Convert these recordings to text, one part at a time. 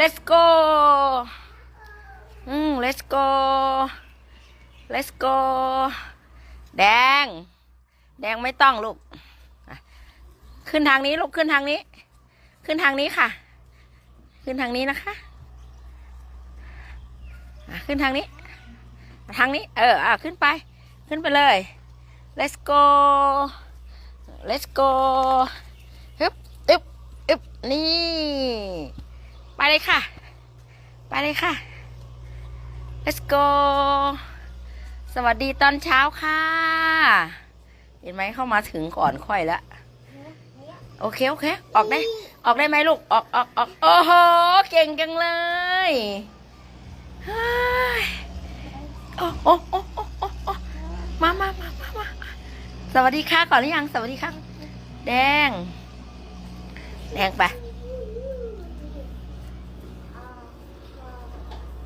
let's go อืม let's go let's go แดง แดงไม่ต้องลูกขึ้นทางนี้ลูกขึ้นทางนี้ ขึ้นทางนี้ค่ะ ขึ้นทางนี้นะคะขึ้นทางนี้ ทางนี้ เอออะขึ้นไป ขึ้นไปเลย let's go let's go ฮึบอึบอึบนี่ ไปเลยค่ะ ไปเลยค่ะ let's go สวัสดีตอนเช้าค่ะ เห็นไหมเข้ามาถึงก่อนค่อยแล้วโอเค โอเค ออกได้ ออกได้ไหมลูก ออกออกออกโอ้โห เก่งจังเลยเฮ้ยโอ้โอ้โอ้โอ้โอ้โอ้มามามามามาสวัสดีค่ะก่อนหรือยัง สวัสดีค่ะ แดง แดงไป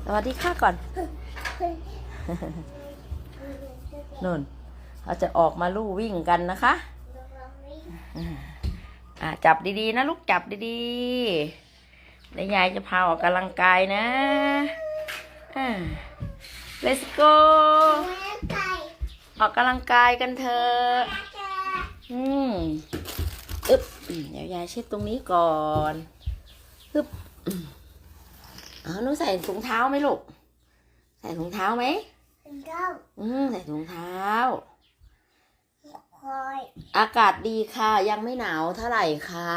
ส วัสดีค่ะก่อนนุ่นเราจะออกมาลู่วิ่งกันนะคะ อ่าจับดีๆนะลูกจับดีๆแล้วยายจะพาออกกำลังกายนะอ่า let's go ออกกำลังกายกันเถอะอืมอึ๊บเดี๋ยวยายเช็ดตรงนี้ก่อนอึ๊บ เอาหนูใส่ถุงเท้าไหมลูก ใส่ถุงเท้าไหมอืมใส่ถุงเท้า อากาศดีค่ะ ยังไม่หนาวเท่าไหร่ค่ะ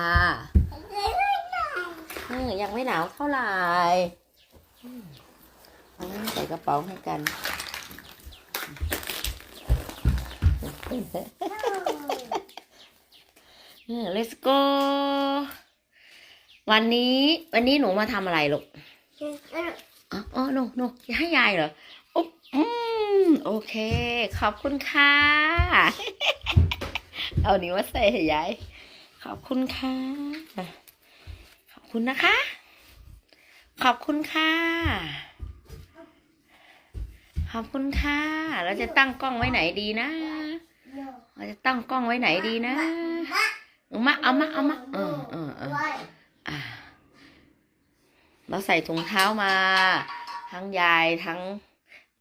อืมยังไม่หนาวเท่าไหร่อืมเอาใส่กระเป๋าให้กันอืม let's go วันนี้ วันนี้หนูมาทำอะไรลูก อ๋อหนูหนูจะให้ยายเหรออุ๊บอืมโอเค ขอบคุณค่ะ เอานี้วมาใส่ให้ยาย ขอบคุณค่ะ ขอบคุณนะคะ ขอบคุณค่ะ ขอบคุณค่ะ เราจะตั้งกล้องไว้ไหนดีนะ เราจะตั้งกล้องไว้ไหนดีนะ เอามา เอามา เอามา เออเออเอออ่า เราใส่ถุงเท้ามา ทั้งยายทั้ง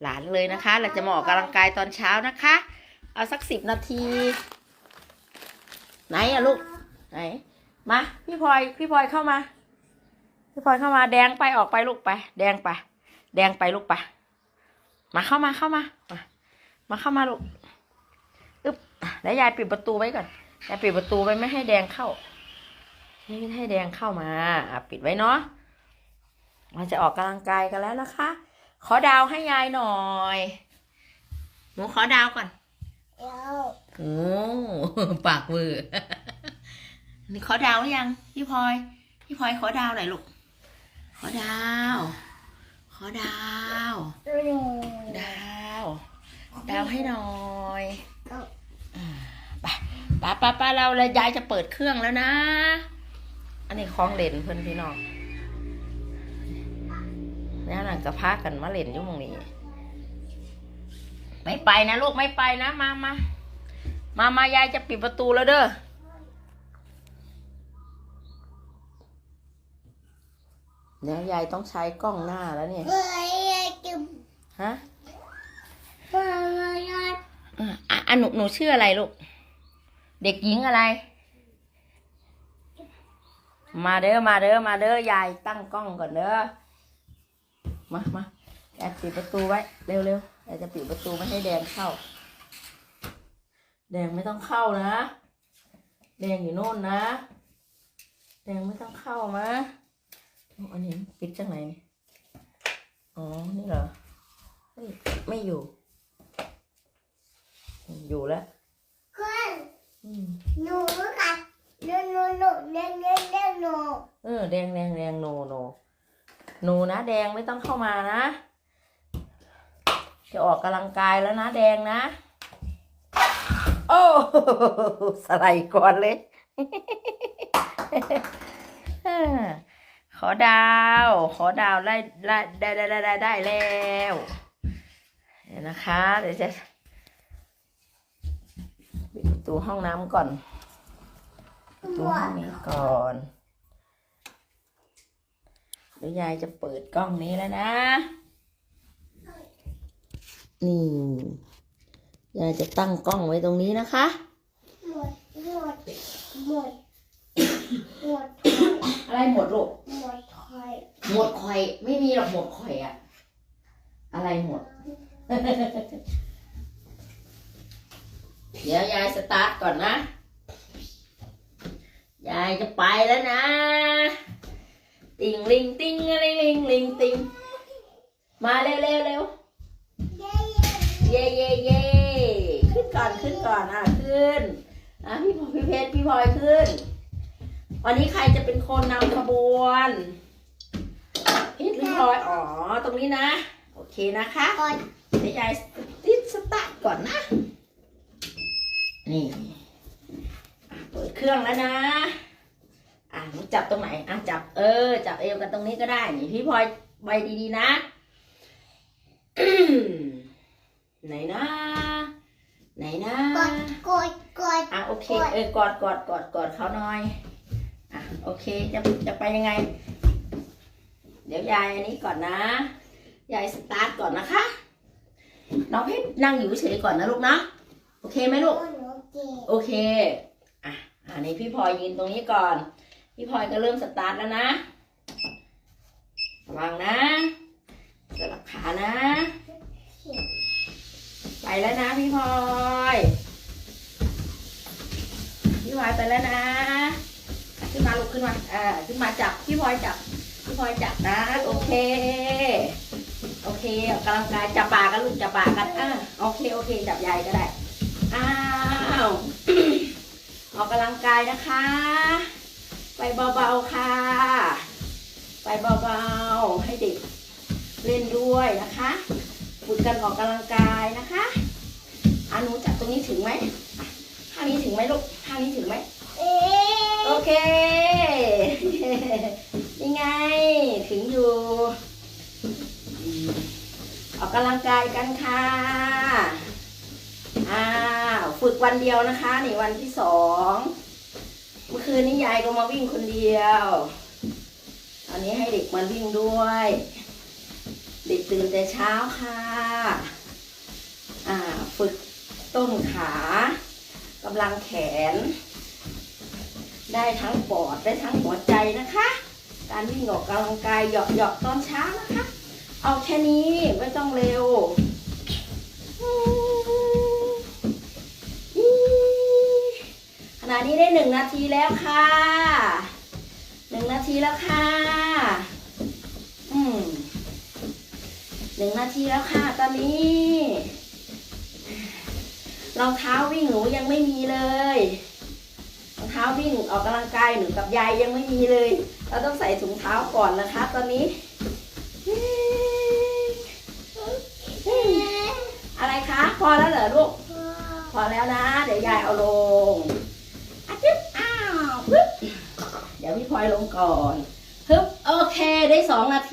หลานเลยนะคะ เราจะมาออกกำลังกายตอนเช้านะคะ เอาสักสิบนาที ไหนอะลูก ไหน มา พี่พลอย พี่พลอยเข้ามา พี่พลอยเข้ามา แดงไปออกไปลูกไป แดงไป แดงไปลูกไป มาเข้ามาเข้ามา มามาเข้ามาลูก อึ๊บแล้วยายปิดประตูไว้ก่อน ยายปิดประตูไว้ไม่ให้แดงเข้าให้ให้แดงเข้ามาอะปิดไว้เนาะ เราจะออกกำลังกายกันแล้วนะคะ ขอดาวให้ยายหน่อย หนูขอดาวก่อนโอ้ปากเวอร์นี่ขอดาวหรือยังพี่พลอยพี่พลอยขอดาวหน่อยลูก ขอดาว ขอดาว ดาว ดาวให้หน่อยอ่าไปไปไปไปเราเลยยายจะเปิดเครื่องแล้วนะ อันนี้คล้องเล่นเพื่อนพี่น้อง แล้วหลังจะพากันมาเล่นอยู่หมองนี้ ไม่ไปนะลูกไม่ไปนะ มามามามายายจะปิดประตูแล้วเด้อเดี๋ยวยายต้องใช้กล้องหน้าแล้วเนี่ยฮะอะอะอะหนูหนูชื่ออะไรลูก เด็กหญิงอะไร มาเด้อมาเด้อมาเด้อยายตั้งกล้องก่อนเด้อ มามาแอบปิดประตูไว้ เร็วเร็วๆยายจะปิดประตูไม่ให้แดงเข้า แดงไม่ต้องเข้านะ แดงอยู่โน่นนะ แดงไม่ต้องเข้ามาโอ้อันนี้ปิดจากไหนนี่อ๋อ นี่เหรอเฮ้ยไม่อยู่ อยู่แล้วอืมเออแดงแดงแดงโนโน โนนะแดงไม่ต้องเข้ามานะ จะออกกำลังกายแล้วนะแดงนะ โอ้สไลด์ก่อนเลยขอดาว ขอดาวได้ได้ได้ได้ได้ได้แล้วเดี๋ยวนะคะ เดี๋ยวจะปิดประตูห้องน้ำก่อนประตูห้องนี้ก่อน ดี๋ยวยายจะเปิดกล้องนี้แล้วนะ นี่ ยายจะตั้งกล้องไว้ตรงนี้นะคะ หมด หมด หมด หมดอะไรหมดลูก หมดถอยหมดข่อย ไม่มีหรอกหมดข่อยอะอะไรหมด เดี๋ยวยายสตาร์ทก่อนนะ ยายจะไปแล้วนะ ติงลิงติงลิงลิงลิงติงมาเร็วเร็วเร็วเย้เย่เย่เย่ขึ้นก่อนขึ้นก่อนอะขึ้นอะพี่พลอยพี่เพชรพี่พลอยขึ้น วันนี้ใครจะเป็นคนนำขบวนเพชรหรือพลอยอ๋อตรงนี้นะ โอเคนะคะก่อนเดี๋ยวยายติดสตาร์ทก่อนนะ นี่อะเปิดเครื่องแล้วนะอะ หนูจับตรงไหนอะจับ เออ จับเอวกันตรงนี้ก็ได้นี่พี่พลอยไว้ดีๆนะไหนนะ ไหนนะกดกดกดอะโอเคเออกอดกอดกอดกอดเขาหน่อยอะโอเคจะจะไปยังไง เดี๋ยวยายอันนี้ก่อนนะยายสตาร์ทก่อนนะคะ น้องเพชรนั่งอยู่เฉยๆก่อนนะลูกนะโอเคไหมลูกโอ้หนูเก่งโอเค อะอันนี้พี่พลอยยืนตรงนี้ก่อน พี่พลอยก็เริ่มสตาร์ทแล้วนะระวังนะสลับขานะ ไปแล้วนะพี่พลอยพี่พลอยไปแล้วนะ ขึ้นมาลูกขึ้นมาอ่าขึ้นมาจับพี่พลอยจับพี่พลอยจับนะ โอเค โอเคออกกำลังกายจับปากกันลูกจับปากกันอ่าโอเคโอเค จับยายก็ได้อ้าวออกกำลังกายนะคะ ไปเบาๆค่ะ ไปเบาๆให้เด็กเล่นด้วยนะคะฝึกกันออกกำลังกายนะคะอานูจับตรงนี้ถึงไหมอ่างนี้ถึงไหมลูกข้างนี้ถึงไหมเอ๊โอเคนี่ไงถึงอยู่ อออกกำลังกายกันค่ะอ้าวฝึกวันเดียวนะคะนี่วันที่สอง มื่อคืนนี้ยายก็มาวิ่งคนเดียวตอนนี้ให้เด็กมาวิ่งด้วย เด็กตื่นแต่เช้าค่ะอ่าฝึกต้นขากำลังแขน ได้ทั้งปอดได้ทั้งหัวใจนะคะ การวิ่งออกกำลังกายเหยาะเหยาะๆตอนเช้านะคะ เอาแค่นี้ไม่ต้องเร็ว นี้ได้หนึ่งนาทีแล้วค่ะหนึ่งนาทีแล้วค่ะ อืมหนึ่งนาทีแล้วค่ะ ตอนนี้รองเท้าวิ่งหนูยังไม่มีเลยรองเท้าวิ่งออกกำลังกายหนูกับยายยังไม่มีเลย เราต้องใส่ถุงเท้าก่อนนะคะ ตอนนี้อะไรคะ พอแล้วเหรอลูก พอแล้วนะ เดี๋ยวยายเอาลงอะจึ๊บอ้าวปึ๊บเดี๋ยวพี่พลอยลง ก่อนฮึบโอเคได้สองนาที